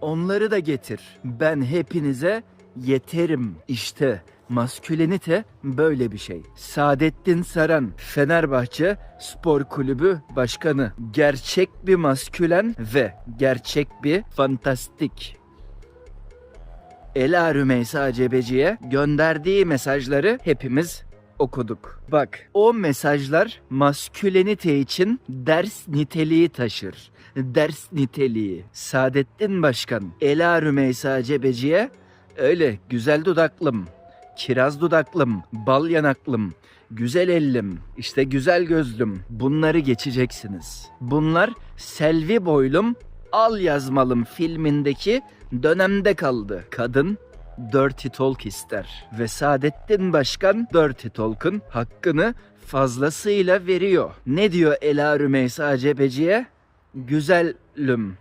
onları da getir. Ben hepinize yeterim. İşte maskülenite böyle bir şey. Saadettin Saran, Fenerbahçe Spor Kulübü Başkanı. Gerçek bir maskülen ve gerçek bir fantastik. Ela Rümeysa Cebeci'ye gönderdiği mesajları hepimiz okuduk. Bak o mesajlar maskülenite için ders niteliği taşır. Ders niteliği. Saadettin Başkan Ela Rümeysa Cebeci'ye öyle güzel dudaklım, kiraz dudaklım, bal yanaklım, güzel ellim, işte güzel gözlüm bunları geçeceksiniz. Bunlar Selvi boylum Al Yazmalım filmindeki dönemde kaldı. Kadın Dirty Talk ister ve Saadettin Başkan Dirty Talk'ın hakkını fazlasıyla veriyor. Ne diyor Ela Rümeysa Cebeci'ye? Güzellüm,